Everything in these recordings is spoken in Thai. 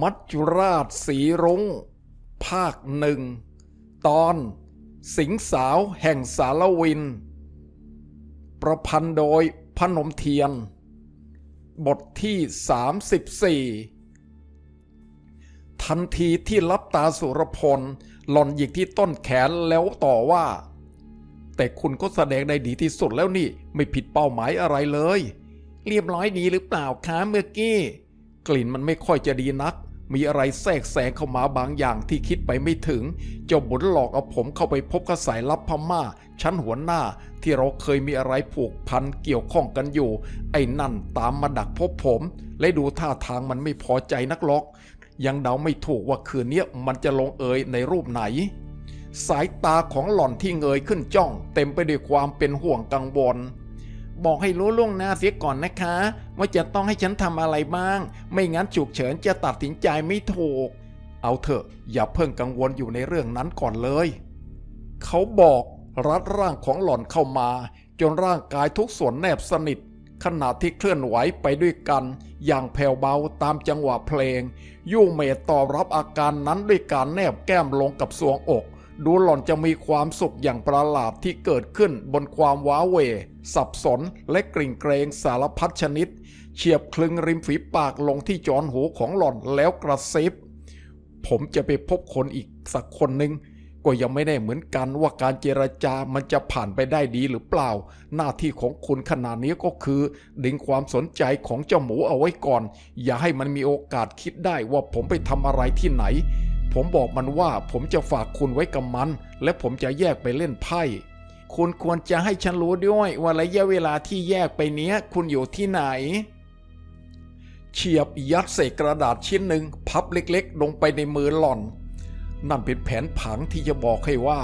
มัจจุราชสีรุง้ง ภาคหนึ่ง ตอน สิงสาวแห่งสารวิน ประพันธ์โดยพนมเทียน บทที่ 34 ทันทีที่รับตาสุรพล หล่อนหยิกที่ต้นแขนแล้วต่อว่า แต่คุณก็แสดงได้ดีที่สุดแล้วนี่ ไม่ผิดเป้าหมายอะไรเลย เรียบร้อยดีหรือเปล่าคะเมื่อกี้ กลิ่นมันไม่ค่อยจะดีนัก มีอะไรแทรกแซงเข้ามาบางอย่างที่คิดไปไม่ถึง เจ้าบุญหลอกเอาผมเข้าไปพบกับสายลับพม่า ชั้นหัวหน้าที่เราเคยมีอะไรผูกพันเกี่ยวข้องกันอยู่ ไอ้นั่นตามมาดักพบผม และดูท่าทางมันไม่พอใจนักหรอก ยังเดาไม่ถูกว่าคืนนี้มันจะลงเอยในรูปไหนสายตาของหล่อนที่เงยขึ้นจ้อง เต็มไปด้วยความเป็นห่วงกังวล บอกให้รู้ล่วงหน้าเสียก่อนนะคะ ว่าจะต้องให้ฉันทำอะไรบ้าง ไม่งั้นฉุกเฉินจะตัดสินใจไม่ถูก เอาเถอะ อย่าเพิ่งกังวลอยู่ในเรื่องนั้นก่อนเลย เขาบอกรัดร่างของหล่อนเข้ามา จนร่างกายทุกส่วนแนบสนิทขณะที่เคลื่อนไหวไปด้วยกัน อย่างแผ่วเบาตามจังหวะเพลง ยู่เมตตอบรับอาการนั้นด้วยการแนบแก้มลงกับสวงอก ดูหล่อนจะมีความสุขอย่างประหลาดที่เกิดขึ้นบนความว้าเหวสับสนและกริ่งเกรงสารพัดชนิด เฉียบคลึงริมฝีปากลงที่จอนหูของหล่อนแล้วกระซิบผมจะไปพบคนอีกสักคนหนึ่งก็ยังไม่แน่เหมือนกันว่าการเจรจามันจะผ่านไปได้ดีหรือเปล่า หน้าที่ของคุณขนาดนี้ก็คือ ดึงความสนใจของเจ้าหมูเอาไว้ก่อน อย่าให้มันมีโอกาสคิดได้ว่าผมไปทำอะไรที่ไหน ผมบอกมันว่าผมจะฝากคุณไว้กับมัน และผมจะแยกไปเล่นไพ่ คุณควรจะให้ฉันรู้ด้วยว่าระยะเวลาที่แยกไปเนี้ย คุณอยู่ที่ไหน เฉียบยัดใส่กระดาษชิ้นหนึ่งพับเล็กๆ ลงไปในมือหล่อน นั่นเป็นแผนผังที่จะบอกให้ว่า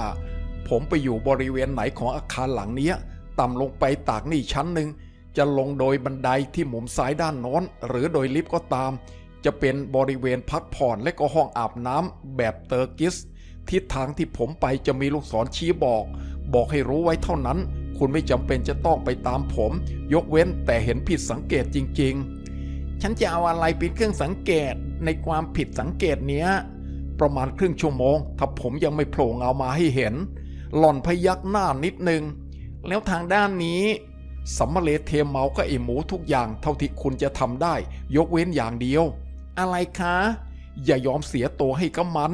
ผมไปอยู่บริเวณไหนของอาคารหลังเนี้ย ต่ำลงไปตากนี่ชั้นหนึ่งจะลงโดยบันไดที่มุมซ้ายด้านโน้น หรือโดยลิฟต์ก็ตาม จะเป็นบริเวณพักผ่อนและก็ห้องอาบน้ำแบบเตอร์กิส ทิศทางที่ผมไปจะมีลูกศรชี้บอก บอกให้รู้ไว้เท่านั้น คุณไม่จำเป็นจะต้องไปตามผม ยกเว้นแต่เห็นผิดสังเกตจริง ๆ ฉันจะเอาอะไรเป็นเครื่องสังเกตในความผิดสังเกตเนี้ย ประมาณครึ่งชั่วโมง ถ้าผมยังไม่โผล่เงามาให้เห็น หล่อนพยักหน้านิดนึง แล้วทางด้านนี้สัมมาเลเทเมาก็ไอหมูทุกอย่างเท่าที่คุณจะทำได้ ยกเว้นอย่างเดียว อะไรคะ อย่ายอมเสียตัวให้กับมัน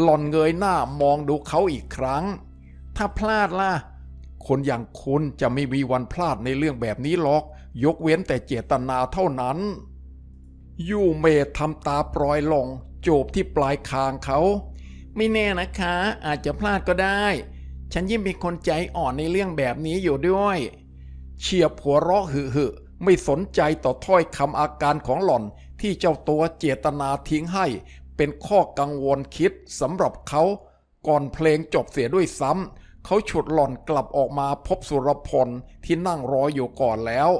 หล่อนเงยหน้ามองดูเขาอีกครั้ง ถ้าพลาดล่ะ คนอย่างคุณจะไม่มีวันพลาดในเรื่องแบบนี้หรอก ยกเว้นแต่เจตนาเท่านั้น ยูเมททำตาปลอยลงจูบที่ปลายคางเขา ไม่แน่นะคะ อาจจะพลาดก็ได้ ฉันยิ่งเป็นคนใจอ่อนในเรื่องแบบนี้อยู่ด้วย เฉียบหัวเราะหึหึไม่สนใจต่อถ้อยคำอาการของหล่อน ที่เจ้าตัวเจตนาทิ้งให้ เป็นข้อกังวลคิดสำหรับเขา ก่อนเพลงจบเสียด้วยซ้ำเขาฉุดหล่อนกลับออกมาพบสุรพลที่นั่งรออยู่ก่อนแล้ว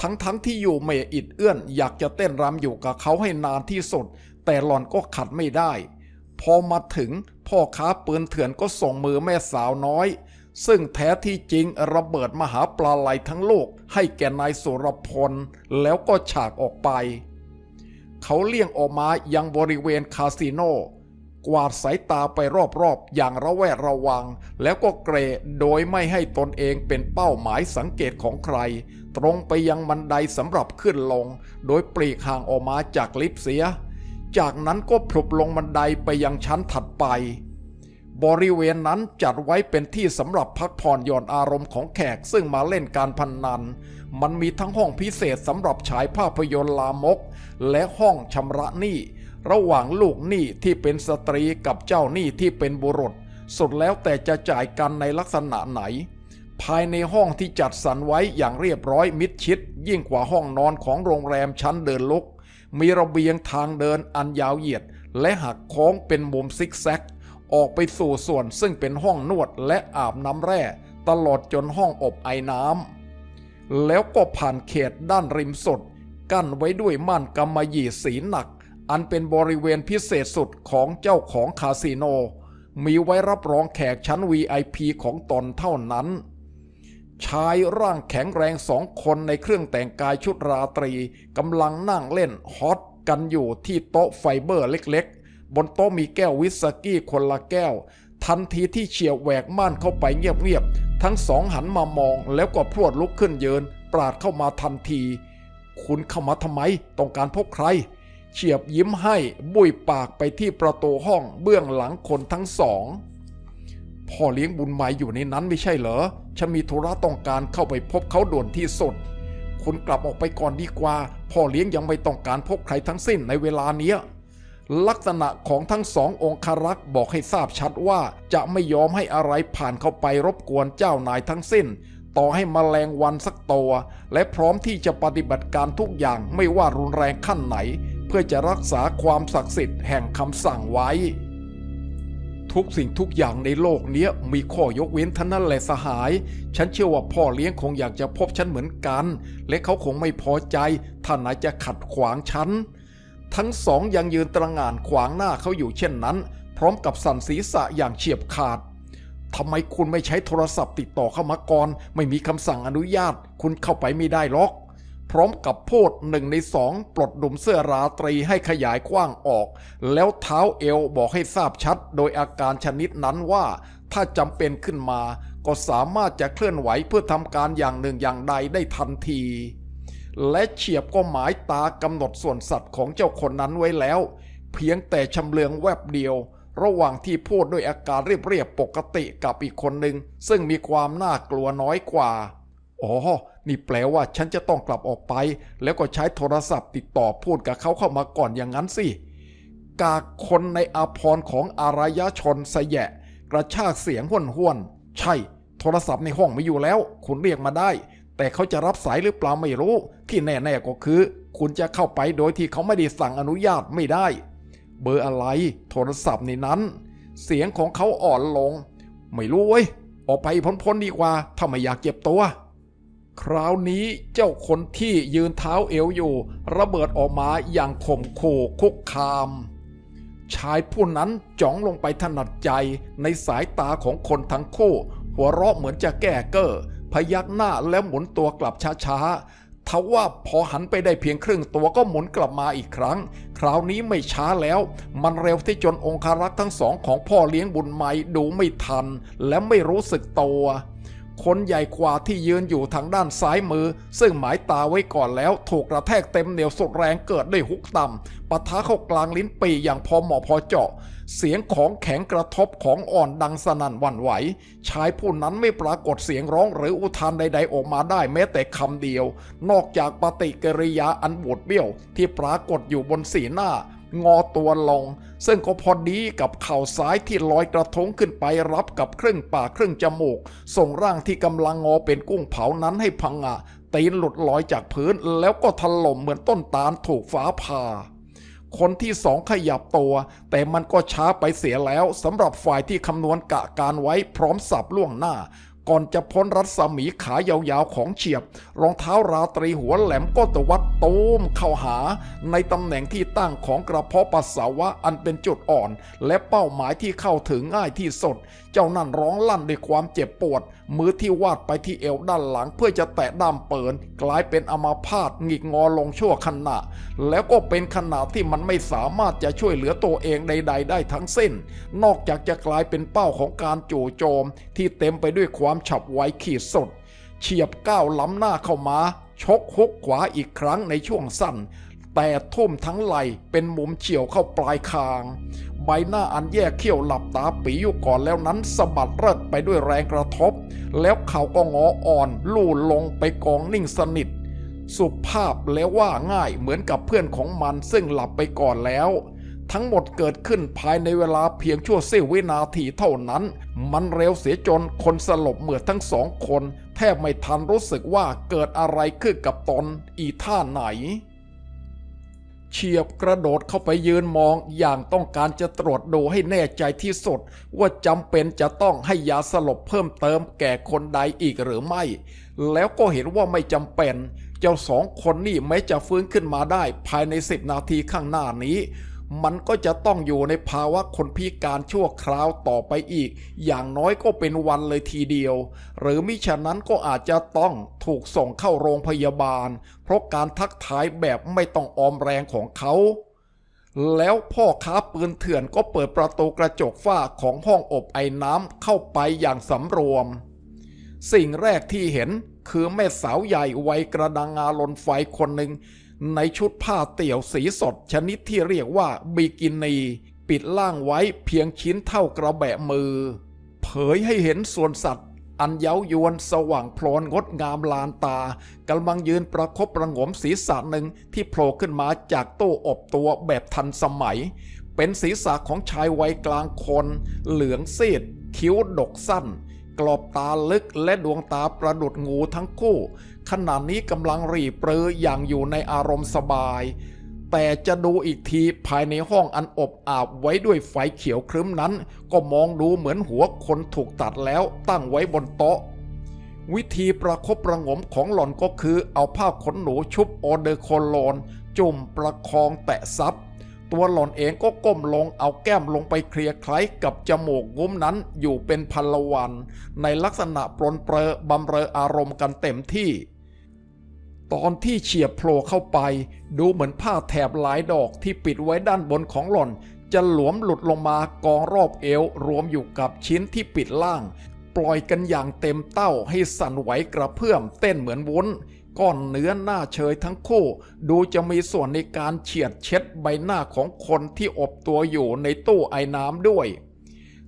ทั้งๆทที่อยู่เมอิดเอื้อน อยากจะเต้นรำอยู่กับเขาให้นานที่สุด แต่หล่อนก็ขัดไม่ได้ พอมาถึงพ่อค้าปืนเถื่อนก็ส่งมือแม่สาวน้อยซึ่งแท้ที่จริงระเบิดมหาปลาไหลทั้งโลกให้แก่นายสุรพลแล้วก็ฉากออกไป เขาเลี่ยงออกมายังบริเวณคาสิโนกวาดสายตาไปรอบๆ อย่างระแวดระวัง แล้วก็เกรโดยไม่ให้ตนเองเป็นเป้าหมายสังเกตของใคร ตรงไปยังบันไดสำหรับขึ้นลง โดยปลีกห่างออกมาจากลิฟต์เสีย จากนั้นก็พลุบลงบันไดไปยังชั้นถัดไป บริเวณนั้นจัดไว้เป็นที่สำหรับพักผ่อนหย่อนอารมณ์ของแขกซึ่งมาเล่นการพนนัน มันมีทั้งห้องพิเศษสำหรับฉายภาพยนตร์ลามก และห้องชำระหนี้ ระหว่างลูกหนี้ที่เป็นสตรีกับเจ้าหนี้ที่เป็นบุรุษ สุดแล้วแต่จะจ่ายกันในลักษณะไหน ภายในห้องที่จัดสรรไว้อย่างเรียบร้อยมิดชิด ยิ่งกว่าห้องนอนของโรงแรมชั้นเดินลุก มีระเบียงทางเดินอันยาวเหยียด และหักโค้งเป็นมุมซิกแซกออกไปสู่ส่วนซึ่งเป็นห้องนวดและอาบน้ำแร่ ตลอดจนห้องอบไอน้ำ แล้วก็ผ่านเขตด้านริมสุด กั้นไว้ด้วยม่านกำมะหยี่สีหนัก อันเป็นบริเวณพิเศษสุดของเจ้าของคาสิโน มีไว้รับรองแขกชั้น VIP ของตนเท่านั้น ชายร่างแข็งแรงสองคนในเครื่องแต่งกายชุดราตรีกำลังนั่งเล่นฮอตกันอยู่ที่โต๊ะไฟเบอร์เล็กๆ บนโต๊ะมีแก้ววิสกี้คนละแก้ว ทันทีที่เฉียวแหวกม่านเข้าไปเงียบๆทั้งสองหันมามองแล้วก็พรวดลุกขึ้นยืนปราดเข้ามาทันที คุณเข้ามาทำไมต้องการพบใคร เฉียบยิ้มให้บุยปากไปที่ประตูห้องเบื้องหลังคนทั้งสองพ่อเลี้ยงบุญหมาอยู่ในนั้นไม่ใช่เหรอ ฉันมีธุระต้องการเข้าไปพบเขาด่วนที่สุด คุณกลับออกไปก่อนดีกว่า พ่อเลี้ยงยังไม่ต้องการพบใครทั้งสิ้นในเวลาเนี้ย ลักษณะของทั้งสององครักษ์บอกให้ทราบชัดว่าจะไม่ยอมให้อะไรผ่านเข้าไปรบกวนเจ้านายทั้งสิ้น ต่อให้มแมลงวันสักตัว และพร้อมที่จะปฏิบัติการทุกอย่างไม่ว่ารุนแรงขั้นไหน เพื่อจะรักษาความศักดิ์สิทธิ์แห่งคำสั่งไว้ ทุกสิ่งทุกอย่างในโลกนี้มีข้อยกเว้นท่านั้นแหละสหาย ฉันเชื่อว่าพ่อเลี้ยงคงอยากจะพบฉันเหมือนกัน และเขาคงไม่พอใจถ้านายจะขัดขวางฉัน ทั้งสองยังยืนตระงานขวางหน้าเขาอยู่เช่นนั้น พร้อมกับสั่นศีรษะอย่างเฉียบขาดทำไมคุณไม่ใช้โทรศัพท์ติดต่อเข้ามาก่อน ไม่มีคำสั่งอนุญาต คุณเข้าไปไม่ได้หรอก พร้อมกับโพดหนึ่งในสองปลดดุมเสื้อราตรีให้ขยายกว้างออก แล้วเท้าเอวบอกให้ทราบชัด โดยอาการชนิดนั้นว่า ถ้าจำเป็นขึ้นมา ก็สามารถจะเคลื่อนไหวเพื่อทำการอย่างหนึ่งอย่างใดได้ทันที และเฉียบก็หมายตากำหนดส่วนสัตว์ของเจ้าคนนั้นไว้แล้ว เพียงแต่ชำเลืองแวบเดียว ระหว่างที่พูดด้วยอาการเรียบๆปกติกับอีกคนหนึ่งซึ่งมีความน่ากลัวน้อยกว่า อ๋อ นี่แปลว่าฉันจะต้องกลับออกไป แล้วก็ใช้โทรศัพท์ติดต่อพูดกับเขาเข้ามาก่อนอย่างนั้นสิกาคนในอาพรของอารยชนสยะ กระชากเสียงห้วนห้วนๆใช่ โทรศัพท์ในห้องไม่อยู่แล้ว คุณเรียกมาได้ แต่เขาจะรับสายหรือเปล่าไม่รู้ ที่แน่ๆก็คือ คุณจะเข้าไปโดยที่เขาไม่ได้สั่งอนุญาตไม่ได้ เบอร์อะไร โทรศัพท์ในนั้น เสียงของเขาอ่อนลง ไม่รู้เว้ย ออกไปพ้นๆดีกว่า ถ้าไม่อยากเจ็บตัว คราวนี้เจ้าคนที่ยืนเท้าเอวอยู่ ระเบิดออกมาอย่างข่มขู่คุกคาม ชายผู้นั้นจ้องลงไปถนัดใจในสายตาของคนทั้งคู่ หัวเราะเหมือนจะแก้เก้อ พยักหน้าแล้วหมุนตัวกลับช้าๆทว่าพอหันไปได้เพียงครึ่งตัวก็หมุนกลับมาอีกครั้ง คราวนี้ไม่ช้าแล้ว มันเร็วที่จนองคารักษ์ทั้งสองของพ่อเลี้ยงบุญไม่ดูไม่ทัน และไม่รู้สึกตัวคนใหญ่กว่าที่ยืนอยู่ทางด้านซ้ายมือ ซึ่งหมายตาไว้ก่อนแล้วถูกกระแทกเต็มเหนียวสุดแรงเกิดด้วยฮุกต่ำปะทะเข้ากลางลิ้นปีอย่างพอเหมาะพอเจาะ เสียงของแข็งกระทบของอ่อนดังสนั่นวันไหว ชายผู้นั้นไม่ปรากฏเสียงร้องหรืออุทานใด ๆ ออกมาได้แม้แต่คำเดียว นอกจากปฏิกิริยาอันบูดเบี้ยว ที่ปรากฏอยู่บนสีหน้างอตัวลง ซึ่งก็พอดีกับเข่าซ้ายที่ลอยกระทงขึ้นไปรับกับครึ่งปากครึ่งจมูก ส่งร่างที่กำลังงอเป็นกุ้งเผานั้นให้พังงะตีนหลุดลอยจากพื้นแล้วก็ถล่มเหมือนต้นตาลถูกฟ้าผ่า คนที่สองขยับตัว แต่มันก็ช้าไปเสียแล้วสำหรับฝ่ายที่คำนวณกะการไว้พร้อมสับล่วงหน้า ก่อนจะพ้นรัศมีขายาวๆของเฉียบ รองเท้าราตรีหัวแหลมก็ตวัดตูมเข้าหา ในตำแหน่งที่ตั้งของกระเพาะปัสสาวะอันเป็นจุดอ่อน และเป้าหมายที่เข้าถึงง่ายที่สุด เจ้านั่นร้องลั่นด้วยความเจ็บปวด มือที่วาดไปที่เอวด้านหลังเพื่อจะแตะด้ามเปินกลายเป็นอมาพาตหงิกงอลงชั่วขณะ แล้วก็เป็นขณะที่มันไม่สามารถจะช่วยเหลือตัวเองใด ๆ ได้ทั้งสิ้น นอกจากจะกลายเป็นเป้าของการจู่โจมที่เต็มไปด้วยความฉับไวขีดสุด เฉียบก้าวล้ำหน้าเข้ามา ชกฮุกขวาอีกครั้งในช่วงสั้น แต่ทุ่มทั้งไหลเป็นมุมเฉียวเข้าปลายคาง ใบหน้าอันแยกเขี้ยวหลับตาปีอยู่ก่อนแล้วนั้นสะบัดเริดไปด้วยแรงกระทบ แล้วเขาก็งออ่อนลู่ลงไปกองนิ่งสนิท สุภาพแล้วว่าง่ายเหมือนกับเพื่อนของมันซึ่งหลับไปก่อนแล้ว ทั้งหมดเกิดขึ้นภายในเวลาเพียงชั่วเสี้ยววินาทีเท่านั้น มันเร็วเสียจนคนสลบเมื่อทั้งสองคน แทบไม่ทันรู้สึกว่าเกิดอะไรขึ้นกับตนอีท่าไหน เฉียบกระโดดเข้าไปยืนมองอย่างต้องการจะตรวจดูให้แน่ใจที่สุด ว่าจำเป็นจะต้องให้ยาสลบเพิ่มเติมแก่คนใดอีกหรือไม่ แล้วก็เห็นว่าไม่จำเป็น เจ้าสองคนนี่แม้จะฟื้นขึ้นมาได้ภายในสิบนาทีข้างหน้านี้ มันก็จะต้องอยู่ในภาวะคนพิการชั่วคราวต่อไปอีก อย่างน้อยก็เป็นวันเลยทีเดียว หรือมิฉะนั้นก็อาจจะต้องถูกส่งเข้าโรงพยาบาล เพราะการทักทายแบบไม่ต้องออมแรงของเขา แล้วพ่อค้าปืนเถื่อนก็เปิดประตูกระจกฝ้าของห้องอบไอ้น้ำเข้าไปอย่างสำรวม สิ่งแรกที่เห็นคือแม่สาวใหญ่วัยกระดังงาลนไฟคนหนึ่ง ในชุดผ้าเตี่ยวสีสดชนิดที่เรียกว่าบิกินีปิดล่างไว้เพียงชิ้นเท่ากระแบะมือ เผยให้เห็นส่วนสัตว์อันเย้ายวนสว่างโพลนงดงามลานตากำลังยืนประคบประงมศีรษะหนึ่งที่โผล่ขึ้นมาจากตู้อบตัวแบบทันสมัย เป็นศีรษะของชายวัยกลางคน เหลืองซีด คิ้วดกสั้น กรอบตาลึกและดวงตาประดุดงูทั้งคู่ ขณะนี้กำลังรีเปรออย่างอยู่ในอารมณ์สบาย แต่จะดูอีกทีภายในห้องอันอบอาบไว้ด้วยไฟเขียวครึ้มนั้น ก็มองดูเหมือนหัวคนถูกตัดแล้วตั้งไว้บนโต๊ะ วิธีประคบประงมของหล่อนก็คือเอาผ้าขนหนูชุบโอเดอโคโลน จุ่มประคองแตะซับ ตัวหล่อนเองก็ก้มลงเอาแก้มลงไปเคลียร์คล้ายกับจมูกงุ้มนั้นอยู่เป็นพันละวัน ในลักษณะปรนเปรอบำเรออารมณ์กันเต็มที่ ตอนที่เฉียบโผล่เข้าไป ดูเหมือนผ้าแถบหลายดอกที่ปิดไว้ด้านบนของหล่อน จะหลวมหลุดลงมากองรอบเอวรวมอยู่กับชิ้นที่ปิดล่าง ปล่อยกันอย่างเต็มเต้าให้สั่นไหวกระเพื่อมเต้นเหมือนวุ้น ก้อนเนื้อหน้าเชยทั้งคู่ ดูจะมีส่วนในการเฉียดเช็ดใบหน้าของคนที่อบตัวอยู่ในตู้ไอ้น้ำด้วย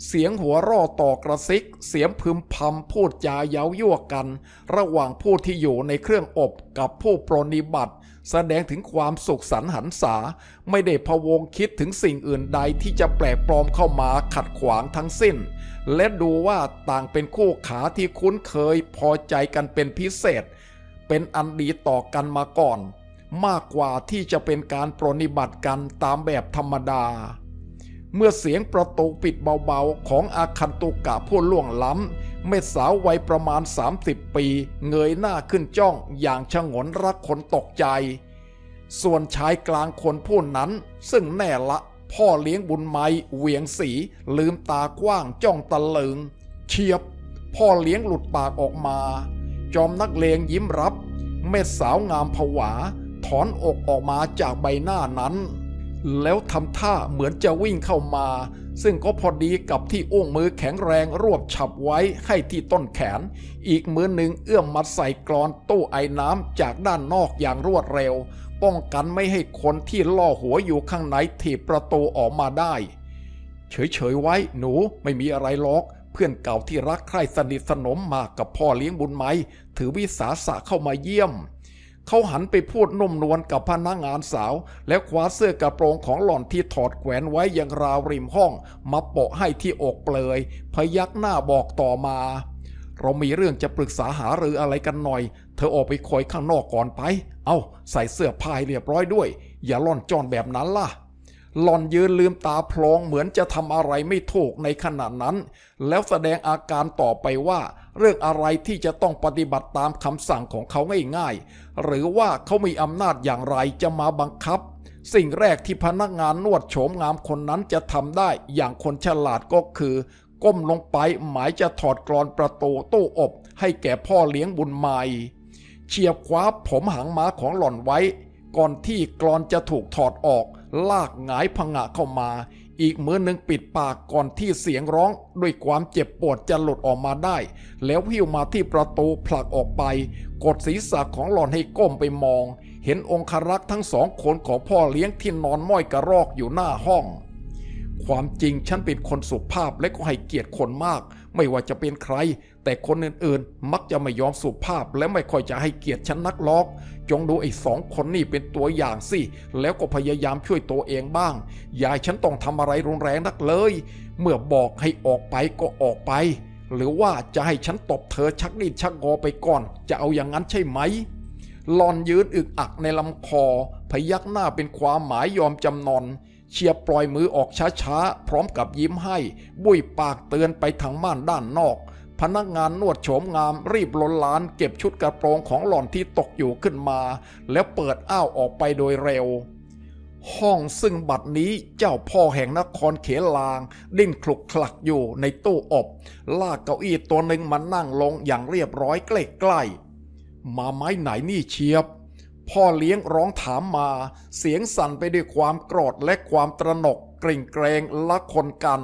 เสียงหัวร่อต่อกระซิก เสียงพึมพำพูดจาเย้ายั่วกัน ระหว่างผู้ที่อยู่ในเครื่องอบกับผู้ปรนนิบัติ แสดงถึงความสุขสันหันษา ไม่ได้พะวงคิดถึงสิ่งอื่นใดที่จะแปลกปลอมเข้ามาขัดขวางทั้งสิ้น และดูว่าต่างเป็นคู่ขาที่คุ้นเคยพอใจกันเป็นพิเศษ เป็นอันดีต่อกันมาก่อน มากกว่าที่จะเป็นการปรนนิบัติกันตามแบบธรรมดา เมื่อเสียงประตูปิดเบาๆ ของอาคันตุกะผู้ล่วงล้ำเม็ดสาววัยประมาณ 30 ปี เงยหน้าขึ้นจ้องอย่างชะงนรักคนตกใจ ส่วนชายกลางคนผู้นั้น ซึ่งแน่ละพ่อเลี้ยงบุญไม้เหวียงสีลืมตากว้างจ้องตะลึงเฉียบ พ่อเลี้ยงหลุดปากออกมา จอมนักเลงยิ้มรับ เม็ดสาวงามผวา ถอนอกออกมาจากใบหน้านั้น แล้วทำท่าเหมือนจะวิ่งเข้ามา ซึ่งก็พอดีกับที่อุ้งมือแข็งแรงรวบฉับไว้ให้ที่ต้นแขน อีกมือหนึ่งเอื้อมมัดใส่กรอนตู้ไอ้น้ำจากด้านนอกอย่างรวดเร็ว ป้องกันไม่ให้คนที่ล่อหัวอยู่ข้างในถีบประตูออกมาได้ เฉยๆไว้หนูไม่มีอะไรหรอก พื่อนเก่าที่รักใคร่สนิทสนมมากกับพ่อเลี้ยงบุญไม้ถือวิสาสะเข้ามาเยี่ยม เขาหันไปพูดนุ่มนวลกับพนักงานสาว แล้วคว้าเสื้อกระโปรงของหล่อนที่ถอดแขวนไว้อยังราวริมห้อง มาโปะให้ที่อกเปลย พยักหน้าบอกต่อมา เรามีเรื่องจะปรึกษาหารืออะไรกันหน่อย เธอออกไปคอยข้างนอกก่อนไป เอาใส่เสื้อผ้าเรียบร้อยด้วย อย่าล่อนจอนแบบนั้นล่ะ หล่อนยืนลืมตาพลงเหมือนจะทำอะไรไม่ถูกในขณะนั้น แล้วแสดงอาการต่อไปว่า เรื่องอะไรที่จะต้องปฏิบัติตามคำสั่งของเขาง่ายๆ หรือว่าเขามีอำนาจอย่างไรจะมาบังคับ สิ่งแรกที่พนักงานนวดโฉมงามคนนั้นจะทำได้อย่างคนฉลาดก็คือ ก้มลงไปหมายจะถอดกรอนประตูตู้อบ ให้แก่พ่อเลี้ยงบุญใหม่เฉียบคว้าผมหางม้าของหล่อนไว้ ก่อนที่กรอนจะถูกถอดออก ลากหงายผงะเข้ามา อีกมือหนึ่งปิดปากก่อนที่เสียงร้องด้วยความเจ็บปวดจะหลุดออกมาได้ แล้วหิ้วมาที่ประตูผลักออกไป กดศีรษะของหล่อนให้ก้มไปมอง เห็นองครักษ์ทั้งสองคนของพ่อเลี้ยงที่นอนม้อยกระรอกอยู่หน้าห้อง ความจริงฉันเป็นคนสุภาพและก็ให้เกียรติคนมาก ไม่ว่าจะเป็นใคร แต่คนอื่นๆ มักจะไม่ยอมสุภาพและไม่ค่อยจะให้เกียรติฉันนักหรอก จงดูไอ้สองคนนี่เป็นตัวอย่างสิ แล้วก็พยายามช่วยตัวเองบ้าง ยาให้ฉันต้องทำอะไรรุนแรงนักเลย เมื่อบอกให้ออกไปก็ออกไป หรือว่าจะให้ฉันตบเธอชักดิ้นชักงอไปก่อน จะเอาอย่างนั้นใช่ไหมหลอนยืนอึกอักในลำคอ พยักหน้าเป็นความหมายยอมจำนน เชียปล่อยมือออกช้าๆ พร้อมกับยิ้มให้ บุ้ยปากเตือนไปทางม่านด้านนอก พนักงานนวดโฉมงามรีบลนลานเก็บชุดกระโปรงของหล่อนที่ตกอยู่ขึ้นมา แล้วเปิดอ้าวออกไปโดยเร็ว ห้องซึ่งบัดนี้เจ้าพ่อแห่งนครเขลาง ดิ้นคลุกคลักอยู่ในตู้อบ ลากเก้าอี้ตัวหนึ่งมานั่งลงอย่างเรียบร้อยใกล้ๆมาไม้ไหนนี่เชียบ พ่อเลี้ยงร้องถามมา เสียงสั่นไปด้วยความโกรธและความตระหนกเกรงเกรงละคนกัน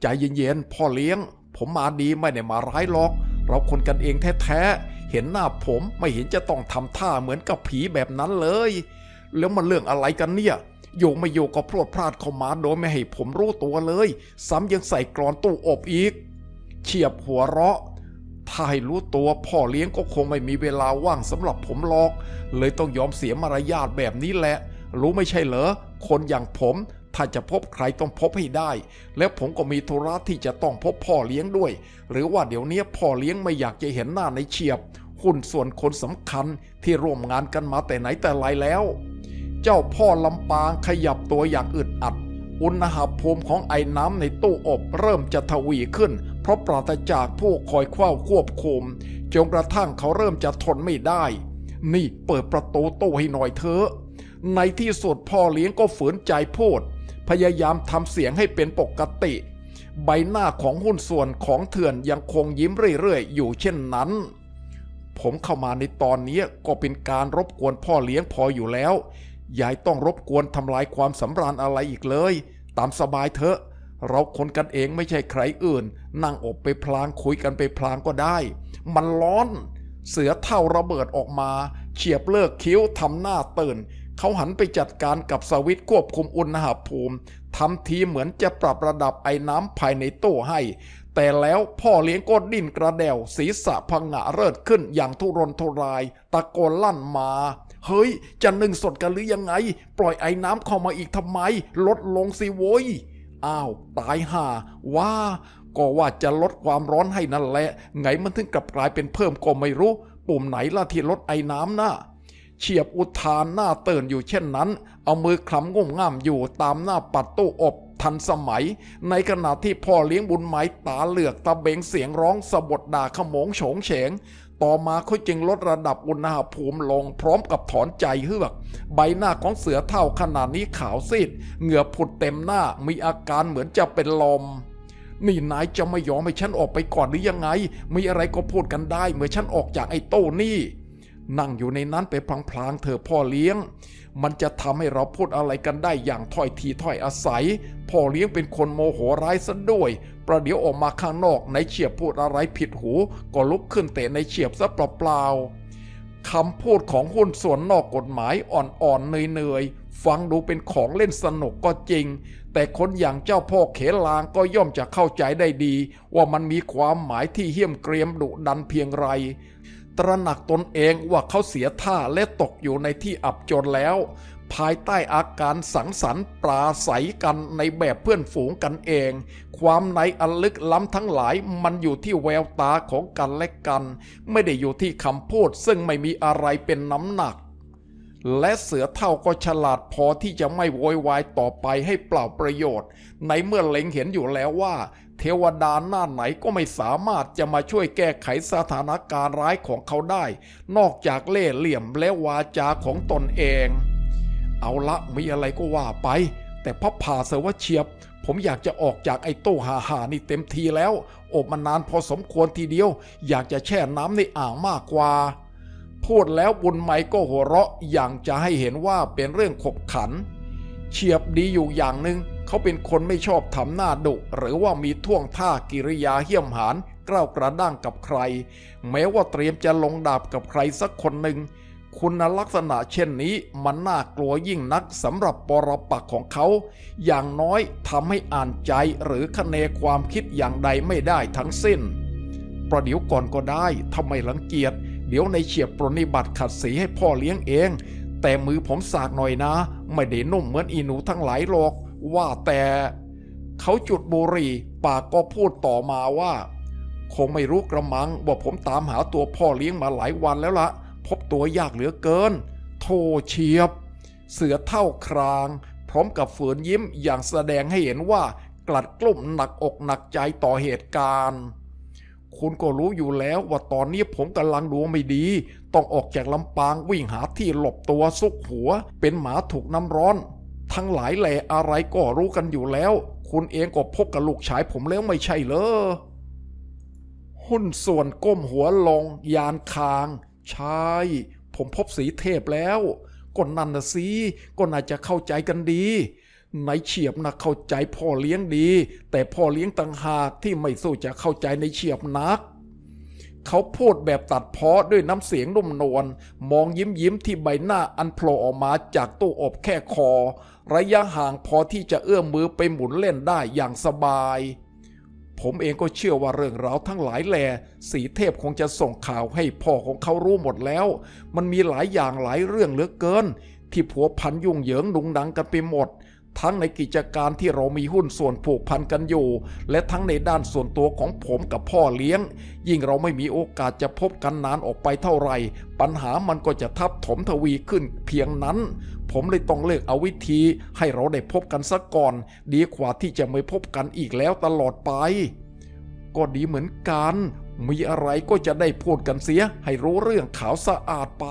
ใจเย็นๆพ่อเลี้ยง ผมมาดีไม่ได้มาร้ายหรอก เราคนกันเองแท้ๆ เห็นหน้าผมไม่เห็นจะต้องทำท่าเหมือนกับผีแบบนั้นเลย แล้วมันเรื่องอะไรกันเนี่ยโยกไม่โยกก็พรวดพลาดเข้ามาโดยไม่ให้ผมรู้ตัวเลย ซ้ำยังใส่กรอนตู้อบอีก เฉียบหัวเราะ ถ้าให้รู้ตัวพ่อเลี้ยงก็คงไม่มีเวลาว่างสำหรับผมหรอก เลยต้องยอมเสียมารยาทแบบนี้แหละ รู้ไม่ใช่เหรอ คนอย่างผม ถ้าจะพบใครต้องพบให้ได้ แล้วผมก็มีธุระที่จะต้องพบพ่อเลี้ยงด้วย หรือว่าเดี๋ยวนี้พ่อเลี้ยงไม่อยากจะเห็นหน้าในเฉียบหุ้นส่วนคนสำคัญที่ร่วมงานกันมาแต่ไหนแต่ไรแล้ว เจ้าพ่อลำปางขยับตัวอย่างอึดอัดอุณหภูมิของไอ้น้ำในตู้อบเริ่มจะทวีขึ้น เพราะปราศจากผู้คอยเฝ้าควบคุมจนกระทั่งเขาเริ่มจะทนไม่ได้ นี่เปิดประตูตู้ให้หน่อยเถอะ ในที่สุดพ่อเลี้ยงก็ฝืนใจพูด พยายามทำเสียงให้เป็นปกติ ใบหน้าของหุ้นส่วนของเถื่อนยังคงยิ้มเรื่อยๆ อยู่เช่นนั้น ผมเข้ามาในตอนนี้ก็เป็นการรบกวนพ่อเลี้ยงพออยู่แล้ว ยายต้องรบกวนทำลายความสำราญอะไรอีกเลย ตามสบายเถอะ เราคนกันเองไม่ใช่ใครอื่น นั่งอบไปพลางคุยกันไปพลางก็ได้ มันร้อน เสือเท่าระเบิดออกมา เฉียบเลิกคิ้วทำหน้าตื่น เขาหันไปจัดการกับสวิตควบคุมอุณหภูมิทำทีเหมือนจะปรับระดับไอ้น้ำภายในตู้ให้ แต่แล้วพ่อเลี้ยงก็ดิ้นกระเดวศีรษะพังงะเริดขึ้นอย่างทุรนทุราย ตะโกนลั่นมา เฮ้ย จะนึ่งสดกันหรือยังไง ปล่อยไอ้น้ำเข้ามาอีกทำไม ลดลงสิโว้ยอ้าว ตายห่าว่า ก็ว่าจะลดความร้อนให้นั่นแหละ ไงมันถึงกลับกลายเป็นเพิ่มก็ไม่รู้ ปุ่มไหนล่ะที่ลดไอ้น้ำน่ะเฉียบอุทานหน้าเตื่นอยู่เช่นนั้น เอามือคลำงุ่มง่ามอยู่ตามหน้าปัดตู้อบทันสมัย ในขณะที่พ่อเลี้ยงบุญไม้ตาเหลือกตะเบงเสียงร้องสะบดด่าขโมงโฉงเฉง ต่อมาเขาจึงลดระดับอุณหภูมิลงพร้อมกับถอนใจเฮือก ใบหน้าของเสือเท่าขนาดนี้ขาวซีด เหงื่อผุดเต็มหน้ามีอาการเหมือนจะเป็นลม นี่นายจะไม่ยอมให้ฉันออกไปก่อนหรือยังไง มีอะไรก็พูดกันได้ เมื่อฉันออกจากไอ้โต้นี่ นั่งอยู่ในนั้นไปพลางๆเธอพ่อเลี้ยง มันจะทำให้เราพูดอะไรกันได้อย่างถ้อยทีถ้อยอาศัย พ่อเลี้ยงเป็นคนโมโหร้ายซะด้วย ประเดี๋ยวออกมาข้างนอกในเฉียบพูดอะไรผิดหู ก็ลุกขึ้นเตะในเฉียบซะเปล่าๆคำพูดของหุ้นส่วนนอกกฎหมายอ่อนๆเนยๆฟังดูเป็นของเล่นสนุกก็จริง แต่คนอย่างเจ้าพ่อเขลางก็ย่อมจะเข้าใจได้ดี ว่ามันมีความหมายที่เหี้ยมเกรียมดุดันเพียงไร ตระหนักตนเองว่าเขาเสียท่าและตกอยู่ในที่อับจนแล้ว ภายใต้อาการสังสรรค์ปราศัยกันในแบบเพื่อนฝูงกันเอง ความในอันลึกล้ำทั้งหลายมันอยู่ที่แววตาของกันและกัน ไม่ได้อยู่ที่คำพูดซึ่งไม่มีอะไรเป็นน้ำหนัก และเสือเท่าก็ฉลาดพอที่จะไม่โวยวายต่อไปให้เปล่าประโยชน์ ในเมื่อเล็งเห็นอยู่แล้วว่า เทวดาหน้าไหนก็ไม่สามารถจะมาช่วยแก้ไขสถานการณ์ร้ายของเขาได้ นอกจากเล่ห์เหลี่ยมและวาจาของตนเอง เอาละมีอะไรก็ว่าไป แต่พับผ่าเสวะเฉียบ ผมอยากจะออกจากไอ้ตู้หาหานี่เต็มทีแล้ว อบมานานพอสมควรทีเดียว อยากจะแช่น้ำในอ่างมากกว่า พูดแล้วบุญไหมก็หัวเราะอย่างจะให้เห็นว่าเป็นเรื่องขบขัน เฉียบดีอยู่อย่างหนึ่งเขาเป็นคนไม่ชอบทำหน้าดุ หรือว่ามีท่วงท่ากิริยาเหี้ยมหานกล้าวกระด้างกับใคร แม้ว่าเตรียมจะลงดาบกับใครสักคนหนึ่งคุณลักษณะเช่นนี้มันน่ากลัวยิ่งนักสำหรับปรปักของเขา อย่างน้อยทำให้อ่านใจหรือคะเนความคิดอย่างใดไม่ได้ทั้งสิ้น ประเดี๋ยวก่อนก็ได้ทำไมรังเกียจ เดี๋ยวในเฉียบปรนิบัติขัดสีให้พ่อเลี้ยงเอง แต่มือผมสากหน่อยนะ ไม่ได้นุ่มเหมือนอีหนูทั้งหลายหรอก ว่าแต่ เขาจุดบุหรี่ปากก็พูดต่อมาว่า คงไม่รู้กระมังว่าผมตามหาตัวพ่อเลี้ยงมาหลายวันแล้วละ พบตัวยากเหลือเกิน โทเชียบ เสือเท่าคราง พร้อมกับฝืนยิ้มอย่างแสดงให้เห็นว่ากลัดกลุ่มหนักอกหนักใจต่อเหตุการณ์ คุณก็รู้อยู่แล้วว่าตอนนี้ผมกำลังดวงไม่ดี ต้องออกจากลำปางวิ่งหาที่หลบตัวซุกหัว เป็นหมาถูกน้ำร้อน ทั้งหลายแหล่อะไรก็รู้กันอยู่แล้ว คุณเองก็พบกับลูกชายผมแล้วไม่ใช่เหรอหุ้นส่วนก้มหัวลง ยานคาง ใช่ ผมพบสีเทพแล้วก็นั่นนะสิก็น่าจะเข้าใจกันดี นายเฉียบนะเข้าใจพ่อเลี้ยงดี แต่พ่อเลี้ยงต่างหากที่ไม่สู้จะเข้าใจในเฉียบนัก เขาพูดแบบตัดเพ้อด้วยน้ำเสียงนุ่มนวลมองยิ้มยิ้มที่ใบหน้าอันโผล่ออกมาจากตู้อบแค่คอ ระยะห่างพอที่จะเอื้อมมือไปหมุนเล่นได้อย่างสบาย ผมเองก็เชื่อว่าเรื่องราวทั้งหลายแหล่สีเทพคงจะส่งข่าวให้พ่อของเขารู้หมดแล้ว มันมีหลายอย่างหลายเรื่องเหลือเกิน ที่ผัวพันยุ่งเหยิงหนุงหนังกันไปหมด ทั้งในกิจการที่เรามีหุ้นส่วนผูกพันกันอยู่ และทั้งในด้านส่วนตัวของผมกับพ่อเลี้ยง ยิ่งเราไม่มีโอกาสจะพบกันนานออกไปเท่าไหร่ ปัญหามันก็จะทับถมทวีขึ้นเพียงนั้น ผมเลยต้องเลือกเอาวิธี ให้เราได้พบกันสักก่อน ดีกว่าที่จะไม่พบกันอีกแล้วตลอดไป ก็ดีเหมือนกัน มีอะไรก็จะได้พูดกันเสีย ให้รู้เรื่องขาวสะอาดไป